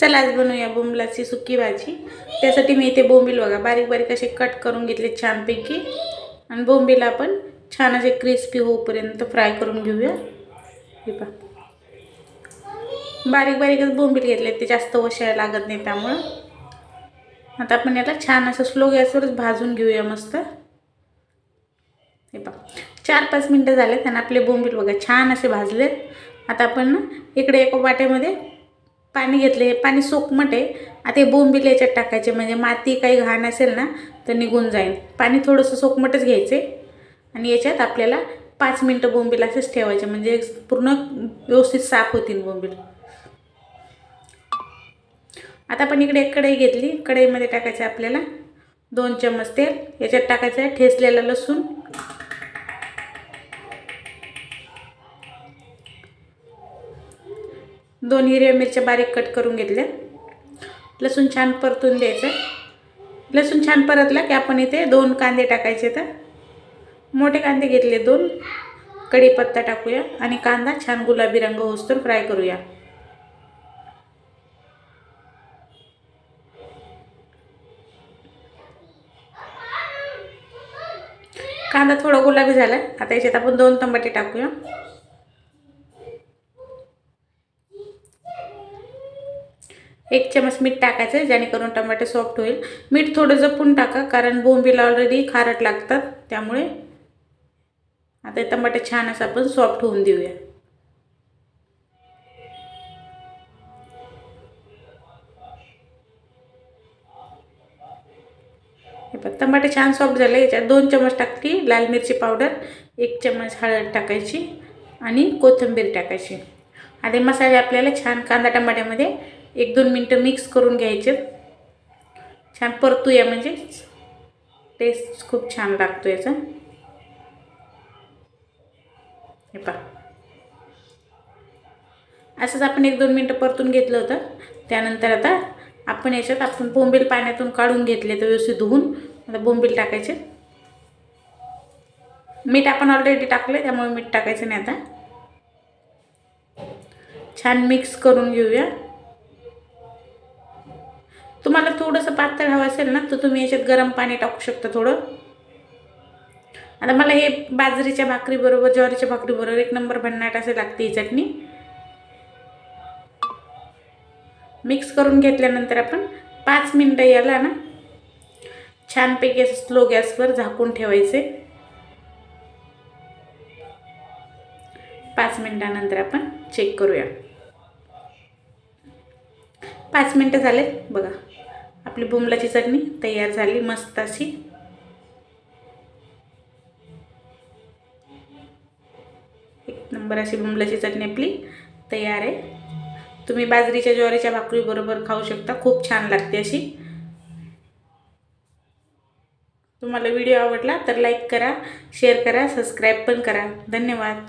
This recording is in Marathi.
चला आज बनवूया बोंबलाची सुकी भाजी. त्यासाठी मी इथे बोंबील बघा बारीक बारीक असे कट करून घेतले छानपैकी. आणि बोंबील आपण छान असे क्रिस्पी होऊपर्यंत फ्राय करून घेऊया. हे पा बारीक बारीकच बोंबील घेतले ते जास्त वशायला लागत नाही त्यामुळं. आता आपण याला छान असं स्लो गॅसवरच भाजून घेऊया मस्त. हे पा चार पाच मिनटं झाले आणि आपले बोंबील बघा छान असे भाजलेत. आता आपण इकडे एका वाट्यामध्ये पाणी घेतले हे पाणी सोकमट आहे आता हे बोंबील याच्यात टाकायचे म्हणजे माती काही घाण असेल ना तर निघून जाईल. पाणी थोडंसं सोकमटच घ्यायचे आणि याच्यात आपल्याला पाच मिनटं बोंबील असेच ठेवायचे म्हणजे पूर्ण व्यवस्थित साफ होतील बोंबील. आता आपण इकडे एक कढई घेतली. कढईमध्ये टाकायचं आपल्याला दोन चम्मच तेल याच्यात टाकायचं आहे ठेचलेलं लसूण दोन हिरव्या मिरच्या बारीक कट करून घेतल्या लसूण छान परतून द्यायचं लसूण छान परतला की आपण इथे दोन कांदे टाकायचे तर. मोठे कांदे घेतले दोन. कढीपत्ता टाकूया आणि कांदा छान गुलाबी रंग होसतर फ्राय करूया. कांदा थोडा गुलाबी झाला. आता याच्यात आपण दोन टमाटे टाकूया. एक चमच मीठ टाकायचं आहे जेणेकरून टमाटे सॉफ्ट होईल. मीठ थोडं जपून टाका कारण बोंबीला ऑलरेडी खारट लागतात त्यामुळे आता टमाटे छान असं आपण सॉफ्ट होऊन देऊया. हे पण टमाटे छान सॉफ्ट झाले याच्यात दोन चमच टाकली लाल मिरची पावडर एक चमच हळद टाकायची आणि कोथिंबीर टाकायची. आता मसाले आपल्याला छान कांदा टमाट्यामध्ये एक दोन मिनटं मिक्स करून घ्यायचे. छान परतूया म्हणजे. टेस्ट खूप छान लागतो याचा. हे पहा. असंच आपण एक दोन मिनटं परतून घेतलं होतं. त्यानंतर आता आपण याच्यात आपण बोंबील पाण्यातून काढून घेतले तर व्यवस्थित धुवून आता बोंबील टाकायचे. मीठ आपण ऑलरेडी टाकले त्यामुळे मीठ टाकायचं नाही आता. छान मिक्स करून घेऊया. तुम्हाला थोडंसं पातळ हवं असेल ना तर तुम्ही याच्यात गरम पाणी टाकू शकता थोडं. आता मला हे बाजरीच्या भाकरीबरोबर ज्वारीच्या भाकरीबरोबर एक नंबर भन्नाट असे लागते ही चटणी. मिक्स करून घेतल्यानंतर आपण पाच मिनटं याला ना छानपैकी असं स्लो गॅसवर झाकून ठेवायचे. पाच मिनटानंतर आपण चेक करूया. पाच मिनटं झालेत बघा. आपली बुमलाची चटणी तयार झाली मस्त अशी. एक नंबर अशी बुमलाची चटणी आपली तयार आहे. तुम्ही बाजरीच्या ज्वारीच्या भाकरीबरोबर खाऊ शकता खूप छान लागते अशी. तुम्हाला व्हिडिओ आवडला तर लाईक करा शेअर करा सबस्क्राईब पण करा. धन्यवाद.